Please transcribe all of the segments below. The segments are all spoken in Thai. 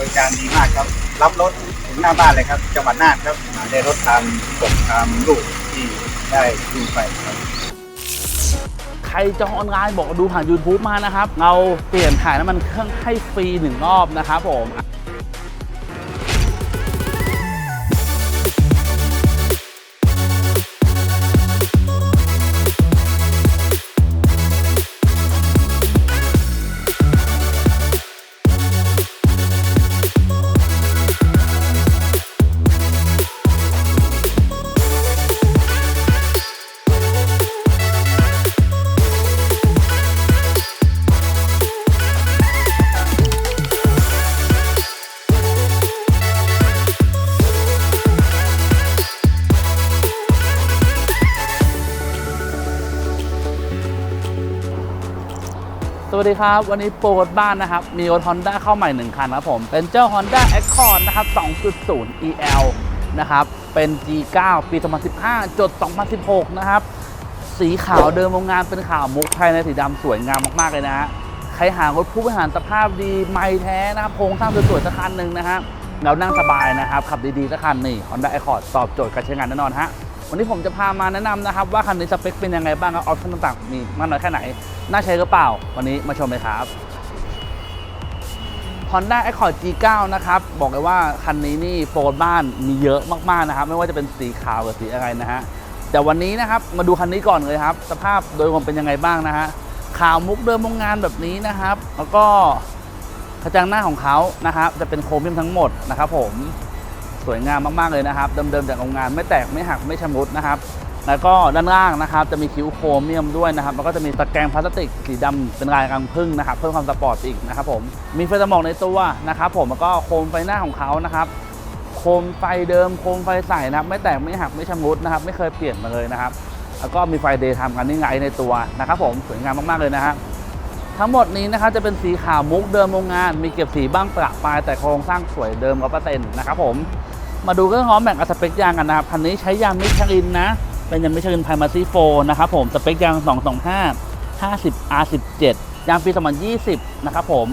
บริการดีมากครับ รับรถถึงหน้าบ้านเลยครับ จังหวัดน่านครับอ่าได้รถตามปกตามลูกที่ได้ดูไปครับ ใครจองออนไลน์บอกดูผ่าน YouTube มานะครับ เราเปลี่ยนถ่ายน้ำมันเครื่องให้ฟรีหนึ่งรอบนะครับผม ดีครับ วันนี้โปรรถบ้านนะครับ มีรถ Honda เข้าใหม่ 1 คันครับผม เป็นเจ้า Honda Accord นะครับ 2.0 EL นะครับ เป็น G9 ปี 2015 จด 2016 นะครับ สีขาวเดิมโรงงานเป็นขาวมุกภายในสีดำสวยงามมากๆเลยนะฮะ ใครหารถผู้บริหารสภาพดี ไม่แท้นะครับโครงสร้างสวยๆสักคันหนึ่งนะฮะเรานั่งสบายนะครับ ขับดีๆสักคันนี่ Honda Accord ตอบโจทย์การใช้งานแน่นอนฮะ วันนี้ผมจะพามาแนะนำนะครับ ว่าคันนี้สเปคเป็นยังไงบ้างครับออปชั่นต่างๆ มีมากน้อยแค่ไหน น่าใช้หรือเปล่า วันนี้มาชมเลยครับ Honda Accord G9 นะครับ บอกเลยว่าคันนี้นี่โปรบ้านมีเยอะมากๆนะครับ ไม่ว่าจะเป็นสีขาวหรือสีอะไรนะฮะแต่วันนี้นะครับมาดูคันนี้ก่อนเลยครับ สภาพโดยรวมเป็นยังไงบ้างนะฮะขาวมุกเดิมโรงงานแบบนี้นะครับ แล้วก็กระจังหน้าของเขานะครับจะเป็นโครเมียมทั้งหมดนะครับผม สวยงามมากๆเลยนะครับ เดิมๆจากโรงงานไม่แตกไม่หักไม่ชำรุดนะครับ แล้วก็ด้านล่างนะครับจะมีคิ้วโครเมียมด้วยนะครับแล้วก็จะมีตะแกรงพลาสติกสีดำเป็นลายรังผึ้งนะครับเพิ่มความสปอร์ตอีกนะครับผมมีไฟสมองในตัวนะครับผมแล้วก็โคมไฟหน้าของเขานะครับโคมไฟเดิมโคมไฟใสนะครับ ไม่แตกไม่หักไม่ชำรุดนะครับ ไม่เคยเปลี่ยนมาเลยนะครับแล้วก็มีไฟเดย์ทำกันนี่ไงในตัวนะครับผมสวยงามมาก ๆ เลยนะครับทั้งหมดนี้นะครับจะเป็นสีขาวมุกเดิมโรงงาน มีเก็บสีบ้างประปายแต่โครงสร้างสวยเดิมร้อยเปอร์เซ็นต์นะครับผม มาดูเรื่องล้อแม็กกับสเปคยางกันนะครับคันนี้ใช้ยางมิชลินนะ เป็นยางมิชลินไพมาซีโฟนะครับผมสเปคยาง 225 50 R17 ยางปี 2020 นะครับผม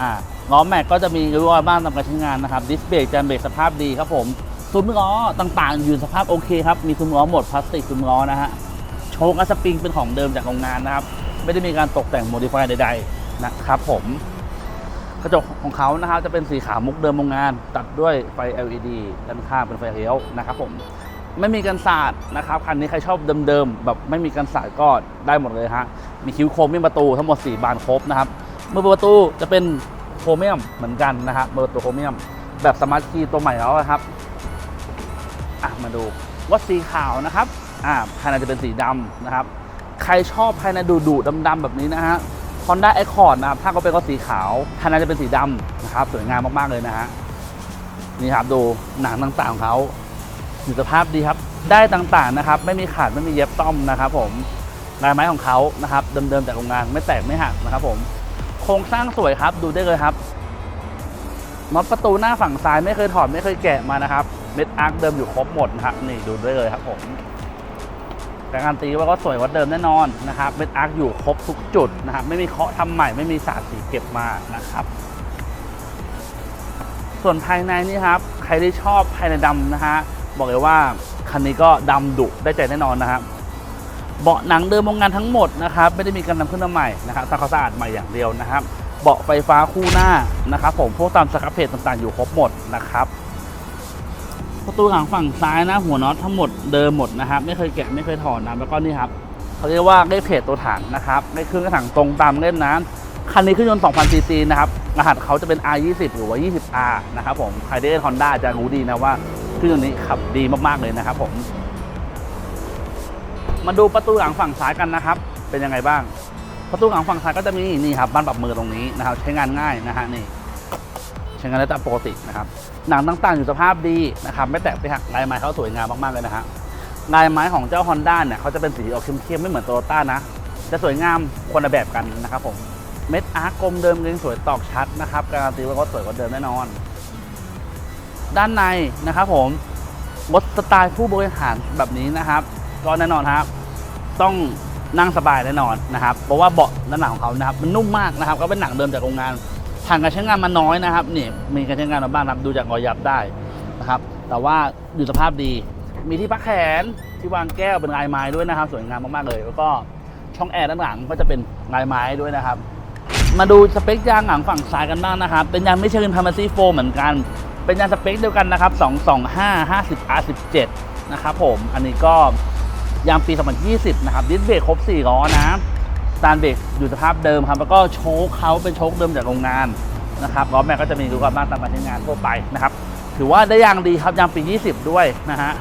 อ่าล้อแม็กก็จะมีริ้วรอยบ้างตามการใช้งานนะครับ ดิสเบรกจานเบรกสภาพดีครับผมซุ้มล้อต่างๆ อยู่สภาพโอเคครับ มีซุ้มล้อหมดพลาสติกซุ้มล้อนะฮะ โชคและสปริงเป็นของเดิมจากโรงงานนะครับ ไม่ได้มีการตกแต่งโมดิฟายใด ๆ นะครับผม ระจกของเขานะครับจะเป็นสีขาวมุกเดิมโรงงาน ตัดด้วยไฟ LED ด้านข้างเป็นไฟเลี้ยวนะครับผมไม่มีกันสาดนะครับคันนี้ใครชอบเดิมๆแบบไม่มีกันสาดก็ได้หมดเลยฮะมีคิ้วโครเมียมประตูทั้งหมด 4 บานครบนะครับเมื่อประตูจะเป็นโครเมียมเหมือนกันนะครับมือระตูโครเมียม แบบสมาร์ทคีย์ตัวใหม่แล้วนะครับอะมาดูว่าสีขาวนะครับอ่าภายในจะเป็นสีดำนะครับ ใครชอบภายในดูดูดำๆแบบนี้นะฮะ Honda Accord นะครับ ถ้าก็เป็นก็สีขาวภายในจะเป็นสีดำนะครับ สวยงามมากๆเลยนะฮะ นี่ครับดูหนังต่างๆของเขาอยู่สภาพดีครับ ได้ต่างๆนะครับ ไม่มีขาดไม่มีเย็บต้อมนะครับ ผมลายไม้ของเขานะครับ เดิมๆจากโรงงานไม่แตกไม่หักนะครับ ผม โครงสร้างสวยครับ ดูได้เลยครับน็อตประตูหน้าฝั่งซ้ายไม่เคยถอดไม่เคยแกะมานะครับ เม็ดอาร์คเดิมอยู่ครบหมดนะครับนี่ดูได้เลยครับผม การันตีว่าก็สวยกว่าเดิมแน่นอนนะครับเป็นอาร์คอยู่ครบทุกจุดนะครับไม่มีเคาะทำใหม่ไม่มีสาดสีเก็บมานะครับ ส่วนภายในนี่ครับใครที่ชอบภายในดำนะฮะบอกเลยว่าคันนี้ก็ดำดุได้ใจแน่นอนนะครับเบาะหนังเดิมโรงงานทั้งหมดนะครับไม่ได้มีการนำขึ้นมาใหม่นะครับทำความสะอาดใหม่อย่างเดียวนะครับ เบาะไฟฟ้าคู่หน้านะครับผมพวกตามสครับเพจต่างๆอยู่ครบหมดนะครับ ประตูหลังฝั่งซ้ายนะหัวน็อตทั้งหมดเดิมหมดนะครับ ไม่เคยแกะไม่เคยถอดนะแล้วก็นี่ครับเขาเรียกว่าได้เพจตัวถังนะครับได้เครื่องกระถังตรงตามเล่มนะคันนี้เครื่องยนต์2,000ซีซีนะครับรหัสเขาจะเป็น R20 หรือว่า 20R นะครับผมใครได้เล่น Honda จะรู้ดีนะว่าเครื่องยนต์นี้ขับดีมากๆเลยนะครับผมมาดูประตูหลังฝั่งซ้ายกันนะครับ เป็นยังไงบ้าง ประตูหลังฝั่งซ้ายก็จะมีนี่ครับบ้านปรับมือตรงนี้นะครับ ใช้งานง่ายนะฮะนี่ ช้งานได้ตามปกตินะครับหนังต่างๆอยู่สภาพดีนะครับไม่แตกไม่หักลายไม้เขาสวยงามมากๆเลยนะฮะลายไม้ของเจ้า Honda เนี่ยเขาจะเป็นสีออกเข้มๆไม่เหมือนโตโยต้านะจะสวยงามคนละแบบกันนะครับผมเม็ดอาร์กกลมเดิมยังสวยตอกชัดนะครับการันตีว่าก็สวยกว่าเดิมแน่นอน ด้านในนะครับผมรถสไตล์ผู้บริหารแบบนี้นะครับ ก็แน่นอนครับ ต้องนั่งสบายแน่นอนนะครับ เพราะว่าเบาะด้านหลังของเขานะครับ มันนุ่มมากนะครับ ก็เป็นหนังเดิมจากโรงงาน ผ่านการใช้งานมาน้อยนะครับนี่มีการใช้งานมาบ้างนะครับดูจากรอยยับได้นะครับ แต่ว่าอยู่สภาพดี มีที่พักแขนที่วางแก้วเป็นลายไม้ด้วยนะครับ สวยงามมากๆเลยแล้วก็ช่องแอร์ด้านหลังก็จะเป็นลายไม้ด้วยนะครับ มาดูสเปคยางหลังฝั่งซ้ายกันบ้างนะครับ เป็นยางไมิชลินพาร์มาซีโฟเหมือนกัน เป็นยางสเปคเดียวกันนะครับ 225 50 R17 นะครับผมอันนี้ก็ยางปี 2020 นะครับดิสเบรกครบ 4 ล้อนะ สตาร์เบรกอยู่สภาพเดิมครับแล้วก็โชคเขาเป็นโชคเดิมจากโรงงานนะครับล้อแม็กก็จะมีรูปบ้างตามการใช้งานทั่วไปนะครับ ถือว่าได้ยางดีครับยางปี 20 ด้วยนะฮะ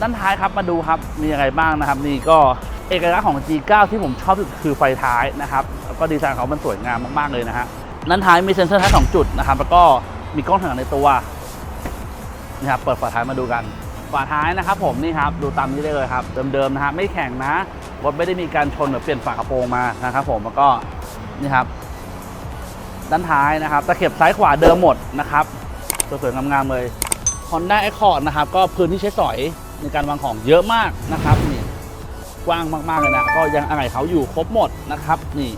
ด้านท้ายครับมาดูครับมีอะไรบ้างนะครับ นี่ก็เอกลักษณ์ของ G9 ที่ผมชอบสุดคือไฟท้ายนะครับแล้วก็ดีไซน์เขามันสวยงามมากๆเลยนะฮะด้านท้ายมีเซ็นเซอร์ท้ายสองจุดนะครับแล้วก็มีกล้องถ่ายหลังในตัวนี่ครับเปิดฝาท้ายมาดูกันฝาท้ายนะครับผมนี่ครับดูตามนี้ได้เลยครับเดิมๆนะฮะไม่แข็งนะ รถไม่ได้มีการชนหรือเปลี่ยนฝากระโปรงมานะครับผมแล้วก็นี่ครับ ด้านท้ายนะครับตะเข็บซ้ายขวาเดิมหมดนะครับสวยๆงามๆเลย Honda Accord นะครับ ก็พื้นที่ใช้สอยในการวางของเยอะมากนะครับนี่กว้างมากๆเลยนะก็ยังอะไหล่เขาอยู่ครบหมดนะครับ นี่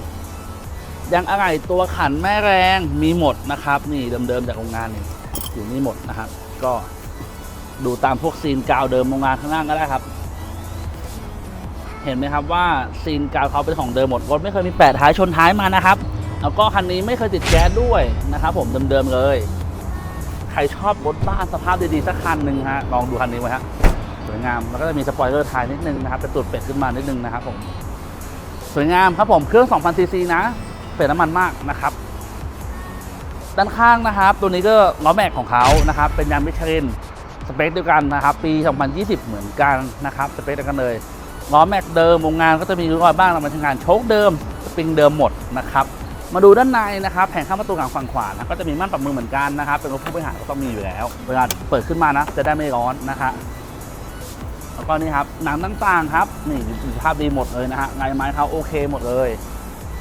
ยังอะไหล่ตัวขันแม่แรงมีหมดนะครับ นี่เดิมๆจากโรงงานนี่อยู่นี่หมดนะครับ ก็ดูตามพวกซีนกาวเดิมโรงงานข้างล่างก็ได้ครับ เห็นไหมครับว่าซีนกาวเขาเป็นของเดิมหมดรถไม่เคยมีแปะท้ายชนท้ายมานะครับ แล้วก็คันนี้ไม่เคยติดแก๊สด้วยนะครับผมเดิมๆเลย ใครชอบรถบ้านสภาพดีๆสักคันหนึ่งฮะลองดูคันนี้ไว้ฮะสวยงามแล้วก็จะมีสปอยเลอร์ท้ายนิดนึงนะครับเป็นตูดเป็ดขึ้นมานิดนึงนะครับผมสวยงามครับผมเครื่อง2,000ซีซีนะเป็ดน้ำมันมากนะครับ ด้านข้างนะครับ ตัวนี้ก็ล้อแม็กของเขานะครับ เป็นยางมิชลินสเปคเดียวกันนะครับ ปี 2020 เหมือนกันนะครับ สเปคเดียวกันเลย ล้อแม็กเดิมโรงงานก็จะมีรอยบ้างตามารใช้งานโชคเดิมสปริงเดิมหมดนะครับมาดูด้านในนะครับแผงข้างประตูหลังฝั่งขวานะก็จะมีม่านปรับมือเหมือนกันนะครับเป็นรถผู้บริหารก็ต้องมีอยู่แล้ว เวลาเปิดขึ้นมานะจะได้ไม่ร้อนนะฮะแล้วก็นี่ครับหนังต่างๆครับนี่สภาพดีหมดเลยนะฮะลายไม้เขาโอเคหมดเลย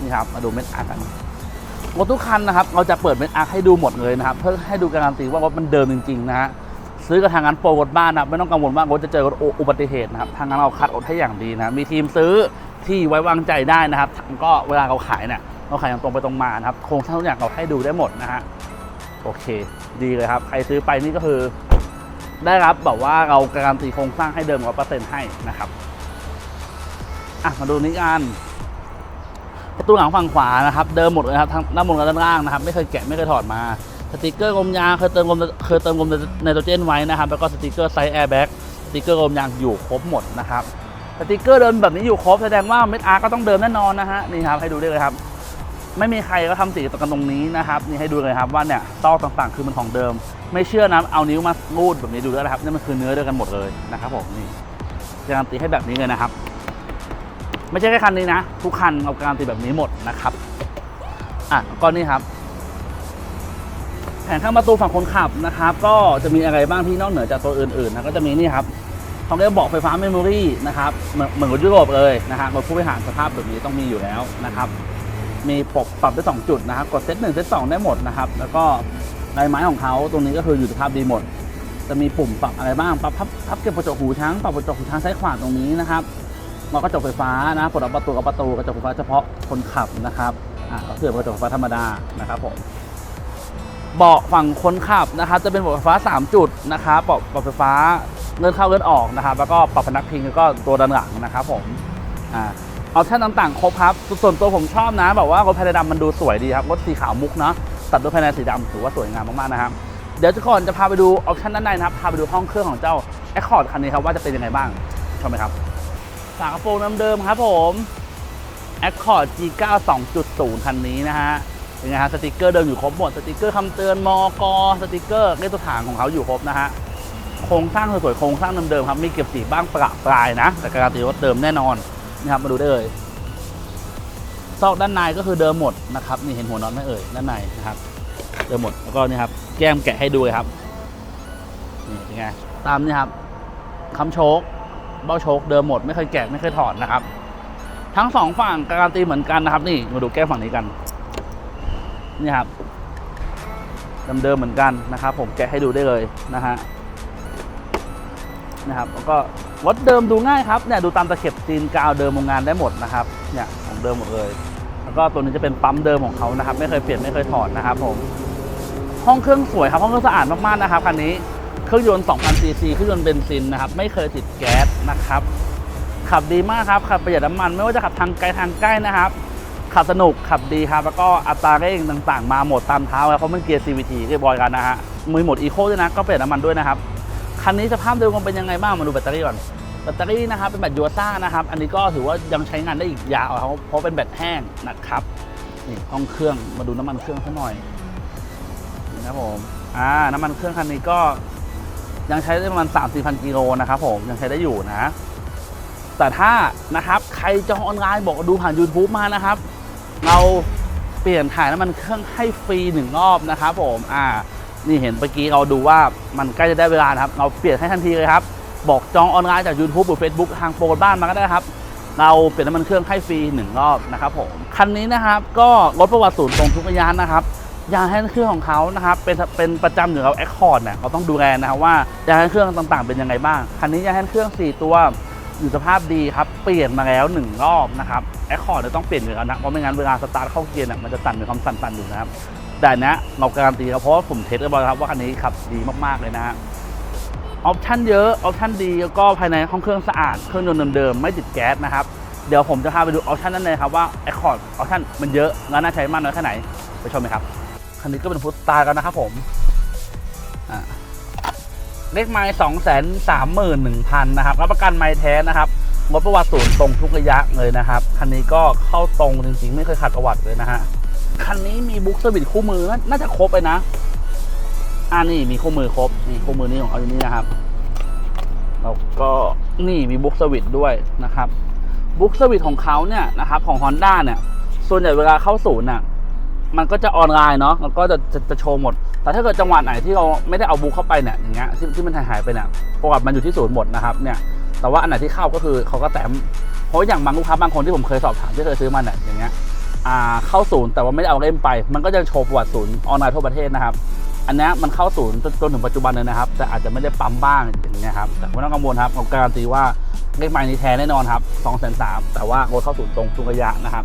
นี่ครับมาดูเม็ดอาร์กันรถทุกคันนะครับเราจะเปิดเม็ดอาร์ให้ดูหมดเลยนะครับเพื่อให้ดูการันตีว่ารถมันเดิมจริงๆนะฮะ ซื้อกับทางงานโปรรถบ้านนะไม่ต้องกังวลว่ารถจะเจออุบัติเหตุนะครับทางงานเราคัดรถให้อย่างดีนะมีทีมซื้อที่ไว้วางใจได้นะครับก็เวลาเราขายเนี่ยเราขายอย่างตรงไปตรงมานะครับโครงสร้างทุกอย่างเราให้ดูได้หมดนะฮะโอเค ดีเลยครับ ใครซื้อไปนี่ก็คือ ได้รับแบบว่าเราการันตีโครงสร้างให้เดิมร้อเปอร์เซ็นต์ให้นะครับอะมาดูนี้กันประตูหลังฝั่งขวานะครับ เดิมหมดเลยครับทั้งด้านบนกับด้านล่างนะครับ ไม่เคยแกะไม่เคยถอดมา สติกเกอร์ลมยางเคยเติมลมเคยเติมลมไนโตรเจนไว้นะครับ แล้วก็สติกเกอร์ไซส์แอร์แบ็กสติกเกอร์ลมยางอยู่ครบหมดนะครับสติกเกอร์เดิมแบบนี้อยู่ครบแสดงว่าเม็ดอาร์ก็ต้องเดิมแน่นอนนะฮะนี่ครับให้ดูได้เลยครับ ไม่มีใครก็ทำสีตรงกันตรงนี้นะครับนี่ให้ดูเลยครับว่าเนี่ยซอกต่างๆคือมันของเดิม ไม่เชื่อนะเอานิ้วมารูดแบบนี้ดูด้วนะครับนี่มันคือเนื้อเดียวกันหมดเลยนะครับผมนี่การันตีให้แบบนี้เลยนะครับ ไม่ใช่แค่คันนี้นะ ทุกคันเอาการันตีแบบนี้หมดนะครับอะก็นี่ครับ แผงข้างประตูฝั่งคนขับนะครับ ก็จะมีอะไรบ้างที่นอกเหนือจากตัวอื่นๆนะก็จะมีนี่ครับเขาเรียกบอกไฟฟ้าเมมโมรี่นะครับเหมือนเหมือนรถยุโรปเลยนะครับรถผู้บริหารสภาพแบบนี้ต้องมีอยู่แล้วนะครับ มีปรับปรับได้2จุดนะครับกดเซตหนึ่งเซตสองได้หมดนะครับ แล้วก็ลายไม้ของเขาตรงนี้ก็คืออยู่สภาพดีหมด จะมีปุ่มปรับอะไรบ้างปรับพับพับเก็บกระจกหูช้างปรับกระจกหูช้างซ้ายขวาตรงนี้นะครับแล้วก็กระจกไฟฟ้านะปลดล็อกประตูกับประตูกระจกไฟฟ้าเฉพาะคนขับนะครับอ่าก็คือกระจกไฟฟ้าธรรมดานะครับผม เบาะฝั่งคนขับนะครับจะเป็นเบาะไฟฟ้า 3 จุดนะครับเบาะเบาะไฟฟ้าเลื่อนเข้าเลื่อนออกนะครับแล้วก็ปรับพนักพิงแล้วก็ตัวด้านหลังนะครับผมอ่าออปชั่นต่างๆครบครับส่วนตัวผมชอบนะแบบว่ารถภายในดำมันดูสวยดีครับรถสีขาวมุกเนาะตัดด้วยภายในสีดำถือว่าสวยงามมากๆนะครับเดี๋ยวจะก่อนจะพาไปดูออปชั่นด้านในนะครับพาไปดูห้องเครื่องของเจ้า Accord คันนี้ครับว่าจะเป็นยังไงบ้างชมไหมครับฝากระโปรงเดิมๆครับผม Accord G9 2.0 คันนี้นะฮะ เป็นไงฮะสติกเกอร์เดิมอยู่ครบหมดสติกเกอร์คำเตือนมกสติกเกอร์เลขตัวถังของเขาอยู่ครบนะฮะโครงสร้างสวยๆโครงสร้างเดิมๆครับมีเก็บสีบ้างประปรายนะ แต่การันตีว่าเดิมแน่นอนนะครับมาดูได้เลยซอกด้านในก็คือเดิมหมดนะครับนี่เห็นหัวน็อตไหมเอ่ยด้านในนะครับ เดิมหมดแล้วก็นี่ครับแก้มแกะให้ดูเลยครับนี่เป็นไงตามนี่ครับคำโชคเบ้าโชคเดิมหมดไม่เคยแกะไม่เคยถอดนะครับ ทั้งสองฝั่งการันตีเหมือนกันนะครับ นี่มาดูแก้มฝั่งนี้กัน นี่ครับเดิมๆเหมือนกันนะครับ ผมแกะให้ดูได้เลยนะฮะนะครับแล้วก็รถเดิมดูง่ายครับเนี่ยดูตามตะเข็บซีนกาวเดิมโรงงานได้หมดนะครับเนี่ยของเดิมหมดเลย แล้วก็ตัวนี้จะเป็นปั๊มเดิมของเขานะครับ ไม่เคยเปลี่ยนไม่เคยถอดนะครับผมห้องเครื่องสวยครับห้องเครื่องสะอาดมากๆนะครับคันนี้เครื่องยนต์2,000ซีซีเครื่องยนต์เบนซินนะครับไม่เคยติดแก๊สนะครับขับดีมากครับขับประหยัดน้ำมันไม่ว่าจะขับทางไกลทางใกล้นะครับ ขับสนุกขับดีครับ แล้วก็อัตราเร่งต่างๆ มาหมดตามเท้าครับเพราะมันเกียร์ CVT เรียบร้อยกันนะฮะมือหมดอีโคด้วยนะก็เประหยัดน้ำมันด้วยนะครับ คันนี้สภาพโดยรวมเป็นยังไงบ้างมาดูแบตเตอรี่ก่อนแบตเตอรี่นะครับเป็นแบตยูซ่านะครับอันนี้ก็ถือว่ายังใช้งานได้อีกยาวครับเพราะเป็นแบตแห้งนะครับนี่ห้องเครื่องมาดูน้ำมันเครื่องซะหน่อยนี่นะผมอ่าน้ำมันเครื่องคันนี้ก็ยังใช้ได้ประมาณ 3 4พันกิโลนะครับผมยังใช้ได้อยู่นะ แต่ถ้านะครับใครจองออนไลน์บอกดูผ่าน YouTube มานะครับ เราเปลี่ยนถ่ายน้ำมันเครื่องให้ฟรีหนึ่งรอบนะครับผมอ่านี่เห็นเมื่อกี้เราดูว่ามันใกล้จะได้เวลานะครับ เราเปลี่ยนให้ทันทีเลยครับ บอกจองออนไลน์จาก YouTube หรือ Facebook ทางโปรบ้านมาก็ได้ครับ เราเปลี่ยนน้ำมันเครื่องให้ฟรีหนึ่งรอบนะครับผมคันนี้นะครับก็รถประวัติศูนย์ตรงทุกระยานนะครับยางแห้งเครื่องของเขานะครับเป็นเป็นประจำอยู่แล้วแอคคอร์ดเนี่ยเราต้องดูแลนะครับว่ายางแห้งเครื่องต่างๆ เป็นยังไงบ้างคันนี้ยางแห้งเครื่อง 4 ตัว อยู่สภาพดีครับ เปลี่ยนมาแล้ว 1 รอบนะครับแอคคอร์ดเนี่ยต้องเปลี่ยนอยู่แล้วนะ เพราะไม่งั้นเวลาสตาร์ทเข้าเกียร์เนี่ยมันจะสั่นมีความสั่นๆอยู่นะครับ แต่นเนี้ยเราการันตีครับเพราะว่าผมเทสเรียบร้อยครับว่าคันนี้ขับดีมากๆเลยนะฮะออปชั่นเยอะออปชั่นดีแล้วก็ภายในห้องเครื่องสะอาดเครื่องยนต์เดิมๆไม่ติดแก๊สนะครับเดี๋ยวผมจะพาไปดูออปชั่นนั้นเลยครับว่า Accord ออปชั่นมันเยอะแล้วน่าใช้มากน้อยแค่ไหนไปชมไหมครับคันนี้ก็เป็นฟุตสตาร์กันนะครับผม เลขไม้สองแสนสามหมื่นหนึ่งพันนะครับรับประกันไม้แท้นะครับรถประวัติศูนย์ตรงทุกระยะเลยนะครับ คันนี้ก็เข้าตรงจริงๆ ไม่เคยขัดประวัติเลยนะฮะ คันนี้มีบุ๊กสวิตคู่มือน่าจะครบเลยนะ อ่านี่มีคู่มือครบ นี่คู่มือนี้ของเขาอยู่นี่นะครับ แล้วก็นี่มีบุ๊กสวิตด้วยนะครับ บุ๊กสวิตของเขาเนี่ยนะครับ ของ Honda เนี่ย ส่วนใหญ่เวลาเข้าศูนย์น่ะ มันก็จะออนไลน์เนาะแล้วก็จะจะจะโชว์หมด แต่ถ้าเกิดจังหวะไหนที่เราไม่ได้เอาบุ๊กเข้าไปเนี่ยอย่างเงี้ยที่ที่มันหายหายไปเนี่ยประวัติมันอยู่ที่ศูนย์หมดนะครับเนี่ยแต่ว่าอันไหนที่เข้าก็คือเขาก็แต้มเพราะอย่างบางลูกค้าบางคนที่ผมเคยสอบถามที่เคยซื้อมาเนี่ยอย่างเงี้ยอ่าเข้าศูนย์แต่ว่าไม่ได้เอาเล่มไป มันก็จะโชว์ประวัติศูนย์ออนไลน์ทั่วประเทศนะครับอันนี้มันเข้าศูนย์จนถึงปัจจุบันเลยนะครับ แต่อาจจะไม่ได้ปั๊มบ้างอย่างเงี้ยครับแต่ไม่ต้องกังวลครับผมการันตีว่าเลขไม้นี้แท้แน่นอนครับ2องแสนสามแต่ว่ารถเข้าศูนย์ตรงทุกระยะนะครับ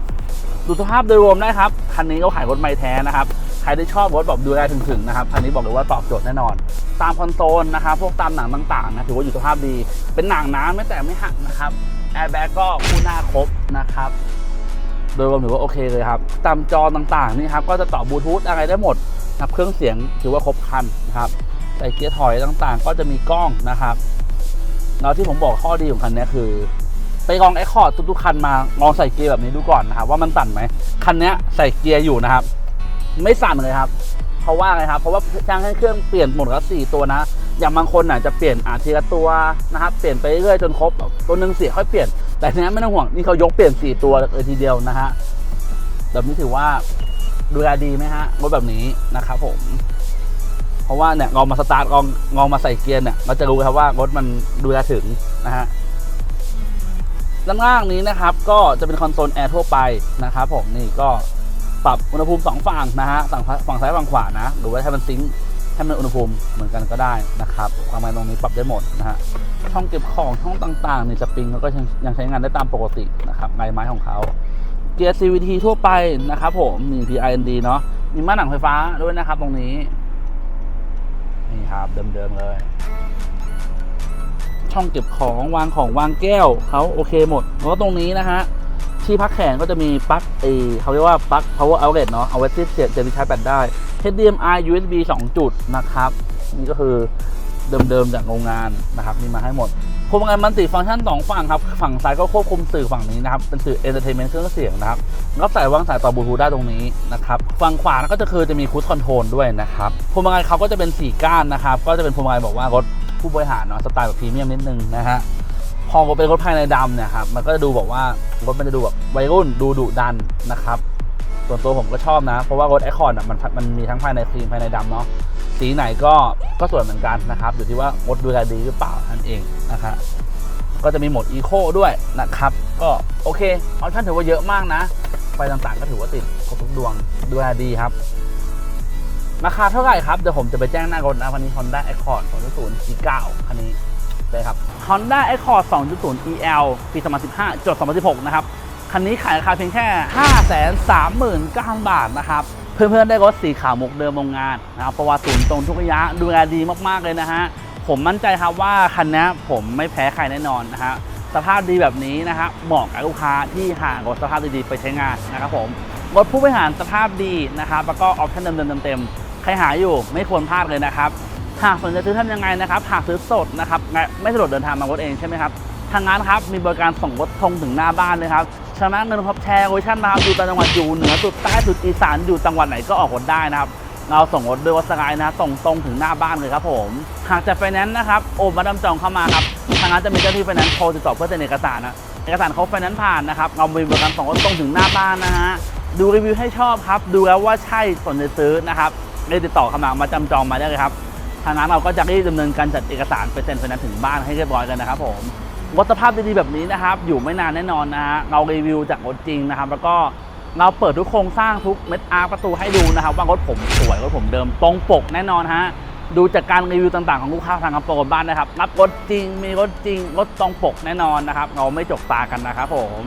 ดูสภาพโดยรวมได้ครับคันนี้ก็ขายรถไม่แท้นะครับ ใครที่ชอบรถแบบดูแลถึงๆนะครับคันนี้บอกเลยว่าตอบโจทย์แน่นอน ตามคอนโซลนะครับพวกตามหนังต่างๆนะถือว่าอยู่สภาพดี เป็นหนังน้ำไม่แต่ไม่หักนะครับแอร์แบ็กก็คู่หน้าครบนะครับโดยรวมถือว่าโอเคเลยครับ ตามจอต่างๆนี่ครับก็จะต่อบลูทูธอะไรได้หมดนะครับเครื่องเสียงถือว่าครบครันนะครับใส่เกียร์ถอยต่างๆ ก็จะมีกล้องนะครับแล้วที่ผมบอกข้อดีของคันนี้คือ ไปลองไอคอร์ดทุกๆคันมาลองใส่เกียร์แบบนี้ดูก่อนนะครับว่ามันสั่นไหมคันนี้ใส่เกียร์อยู่นะครับ ไม่สั่นเลยครับ เพราะว่าอะไรครับ เพราะว่าจ้างเครื่องเปลี่ยนหมดแล้วสี่ตัวนะ อย่างบางคนน่ะจะเปลี่ยนอาทีละตัวนะครับ เปลี่ยนไปเรื่อยจนครบตัวหนึ่งเสียค่อยเปลี่ยน แต่เนี้ยไม่ต้องห่วง นี่เขายกเปลี่ยนสี่ตัวเลยทีเดียวนะฮะ แบบนี้ถือว่าดูแลดีไหมฮะรถแบบนี้นะครับผม เพราะว่าเนี่ยลองมาสตาร์ทลองลองมาใส่เกียร์เนี่ยเราจะรู้ครับว่ารถมันดูแลถึงนะฮะด้านล่างนี้นะครับก็จะเป็นคอนโซลแอร์ทั่วไปนะครับผมนี่ก็ ปรับอุณหภูมิสองฝั่งนะฮะฝั่งฝั่งซ้ายฝั่งขวานะ หรือว่าให้มันซิงค์ให้มันอุณหภูมิเหมือนกันก็ได้นะครับความหมายตรงนี้ปรับได้หมดนะฮะช่องเก็บของช่องต่างๆนี่สปริงก็ยังใช้งานได้ตามปกตินะครับไม้ไม้ของเขาเกียร์ CVT ทั่วไปนะครับผมนี่ PIND เนาะมีม่านหนังไฟฟ้าด้วยนะครับตรงนี้นี่ครับเดิมๆเลย ช่องเก็บของวางของวางแก้วเขาโอเคหมดแล้วตรงนี้นะฮะ ที่พักแขนก็จะมีปลั๊กเอเขาเรียกว่าปลั๊ก power outlet เนาะเอาไว้ที่เสียบเสียบชาร์จแบตได้ HDMI USB 2 จุดนะครับ นี่ก็คือเดิมๆจากโรงงานนะครับมีมาให้หมดพวงมาลัยมันติฟังก์ชันสองฝั่งครับ ฝั่งซ้ายก็ควบคุมสื่อฝั่งนี้นะครับ เป็นสื่อ entertainment เครื่องเสียงนะครับแล้วก็ใส่วางสายต่อบลูทูธได้ตรงนี้นะครับฝั่งขวาก็จะคือจะมีคู i คอนโทรลด้วยนะครับพวงมาลัยเขาก็จะเป็นสี่ก้านนะครับ ก็จะเป็นพวงมาลัยบอกว่ารถผู้บริหารเนาะสไตล์แบบพรีเมียมนิดนึงนะฮะ พอเป็นรถภายในดำเนี่ยครับมันก็จะดูแบบว่ารถมันจะดูแบบวัยรุ่นดูดุดันนะครับส่วนตัวผมก็ชอบนะ เพราะว่ารถไอคอนอะมันมันมีทั้งภายในครีมภายในดำเนาะสีไหนก็ก็สวยเหมือนกันนะครับอยู่ที่ว่ารถดูแลดีหรือเปล่านั่นเองนะครับก็จะมีโหมดอีโคด้วยนะครับ ก็โอเคออปชั่นถือว่าเยอะมากนะไฟต่างๆก็ถือว่าติดครบทุกดวงดูแลดีครับ ราคาเท่าไหร่ครับ เดี๋ยวผมจะไปแจ้งหน้ารถนะวันนี้ Honda Accord 2.0 G9 คันนี้ เลยครับ Honda Accord 2.0 EL ปี2015จด2016 นะครับ คันนี้ขายราคาเพียงแค่ 5 3 9 0 0 0 บาทนะครับ เพื่อนๆได้รถสีขาวมุกเดิมโรงงานนะครับประวัติศูนย์ตรงทุกระยะดูแลดีมากๆเลยนะฮะ ผมมั่นใจครับว่าคันนี้ผมไม่แพ้ใครแน่นอนนะฮะสภาพดีแบบนี้นะฮะเหมาะกับลูกค้าที่หารถสภาพดีๆไปใช้งานนะครับผมรถผู้บริหารสภาพดีนะครับแล้วก็ออปชั่นเดิมๆเต็มๆใครหาอยู่ไม่ควรพลาดเลยนะครับ หากสนใจซื้อทำยังไงนะครับ หากซื้อสดนะครับไม่สะดวกเดินทางมารถเองใช่ไหมครับ ทางร้านครับมีบริการส่งรถทงถึงหน้าบ้านเลยครับชำระเงินครบแชร์โอชั่นนะครับอยู่ต่างจังหวัดอยู่เหนือสุดใต้สุดอีสานอยู่จังหวัดไหนก็ออกรถได้นะครับเราส่งรถด้วยรถสกายนะส่งตรงถึงหน้าบ้านเลยครับผม หากจะไฟแนนซ์นะครับโอนมาดำจองเข้ามาครับทางร้านจะมีเจ้าหน้าที่ไฟแนนซ์โทรติดต่อเพื่อเซ็นเอกสารนะเอกสารเขาไฟแนนซ์ผ่านนะครับเรามีบริการส่งรถตรงถึงหน้าบ้านนะฮะดูรีวิวให้ชอบครับ ดูแล้วว่าใช่สนใจซื้อนะครับได้ติดต่อเข้ามามาจำจองมาได้เลยครับ ทางร้านเราก็จะรีบดำเนินการจัดเอกสารไปเซ็นไฟแนนซ์ถึงบ้านให้เรียบร้อยกันนะครับผมรถสภาพดีๆแบบนี้นะครับ อยู่ไม่นานแน่นอนนะฮะเรารีวิวจากรถจริงนะครับ แล้วก็เราเปิดทุกโครงสร้างทุกเม็ดอาร์ประตูให้ดูนะครับ ว่ารถผมสวยรถผมเดิมตรงปกแน่นอนฮะดูจากการรีวิวต่างๆของลูกค้าทางกระโปรงบ้านนะครับรับรถจริงมีรถจริงรถตรงปกแน่นอนนะครับ เราไม่จกตากันนะครับผม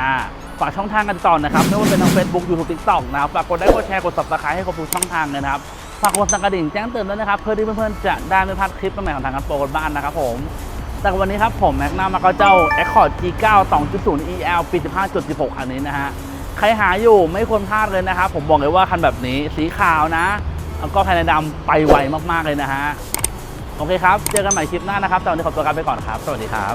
อ่าฝากช่องทางกันต่อนะครับไม่ว่าเป็นทาง Facebook YouTube TikTok นะครับฝากกดไลค์กดแชร์กด subscribe ให้ครบทุกช่องทางเลยนะครับ ฝากกดสั่นกระดิ่งแจ้งเตือนด้วยนะครับ เพื่อที่เพื่อนๆจะได้ไม่พลาดคลิปใหม่ของทางกระโปรงบ้านนะครับผมแต่วันนี้ครับผมแม็กนามาก็เจ้า Accord G9 2.0 EL ปี 15.16 คันนี้นะฮะใครหาอยู่ไม่ควรพลาดเลยนะครับผมบอกเลยว่าคันแบบนี้สีขาวนะแล้วก็ภายในดำไปไวมากๆเลยนะฮะโอเคครับ เจอกันใหม่คลิปหน้านะครับตอนนี้ขอตัวลาไปก่อนครับ สวัสดีครับ